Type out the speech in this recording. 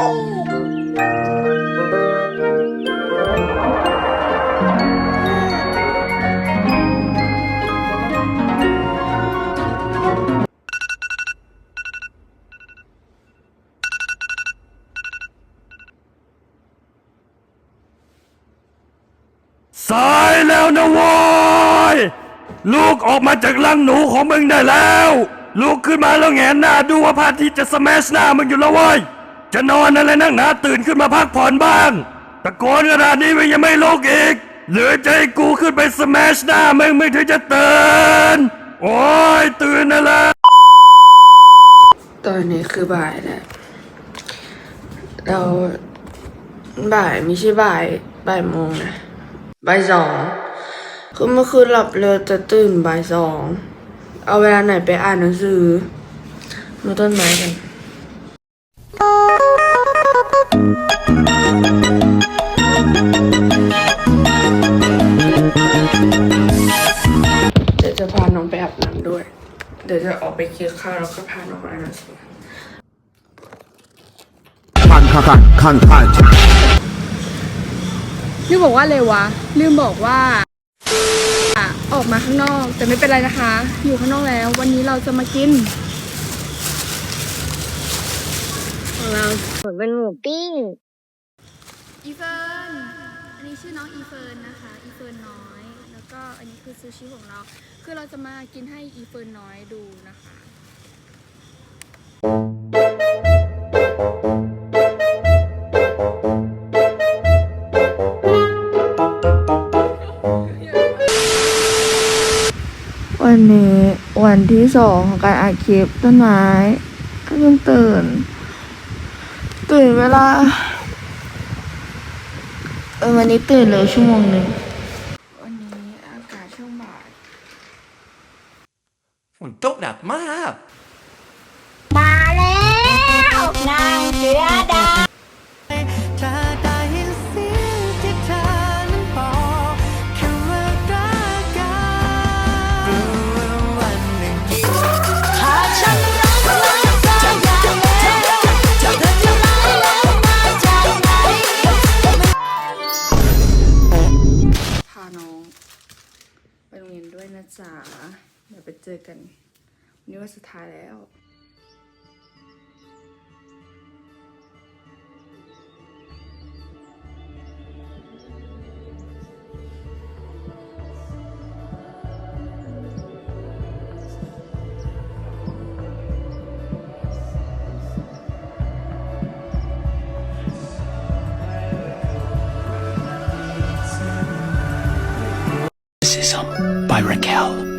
สายแล้วนะวอยลูกออกมาจากรังหนูของมึงได้แล้ว ลูกขึ้นมาแล้วแงนหน้าดูว่าพระาทิตจะสแมชหน้ามึงอยู่แล้วเว้ย จะนอนอะไรนั่งหนาตื่นขึ้นมาพักผ่อนบ้าง ตะโกนขนาดนี้มึงยังไม่ลุกอีก หรือจะให้กูขึ้นไปสแมชหน้ามึงมึงถึงจะตื่น โอ้ยตื่นนะละตอนนี้คือบ่ายแล้วเราบ่ายไม่ใช่บ่ายบ่ายโมงนะบ่ายสองคือเมื่อคืนหลับเร็วแต่ตื่นบ่ายสอง เอาเวลาไหนไปอ่านหนังสือมาต้นไม้กัน เดี๋ยวจะพาน้องไปอาบน้ำด้วย เดี๋ยวจะออกไปกินข้าวแล้วก็พาน้องไปอ่านหนังสือ 看看看看看。 ลืมบอกว่าเลยวะ ลืมบอกว่าอ่ะออกมาข้างนอก แต่ไม่เป็นไรนะคะ อยู่ข้างนอกแล้ว วันนี้เราจะมากิน ของเราเหมือนเป็นหมูปิ้ง อีเฟิร์น อันนี้ชื่อน้องอีเฟิร์นนะคะ อีเฟิร์นน้อย แล้วก็อันนี้คือซูชิของเรา คือเราจะมากินให้อีเฟิร์นน้อยดูนะคะวันนี้วันที่สองของการอัดคลิปต้นไม้เพิ่งตื่น ตื่นเวลา เออวันนี้ตื่นเร็วชั่วโมงหนึ่ง วันนี้อากาศช่วงบ่ายฝนตกหนักมาก มาแล้ว นางเสือดาว ไปโรงเรียนด้วยนะจ๊ะเดี๋ยวไปเจอกันวันนี้วันสุดท้ายแล้ว Racism by Raquel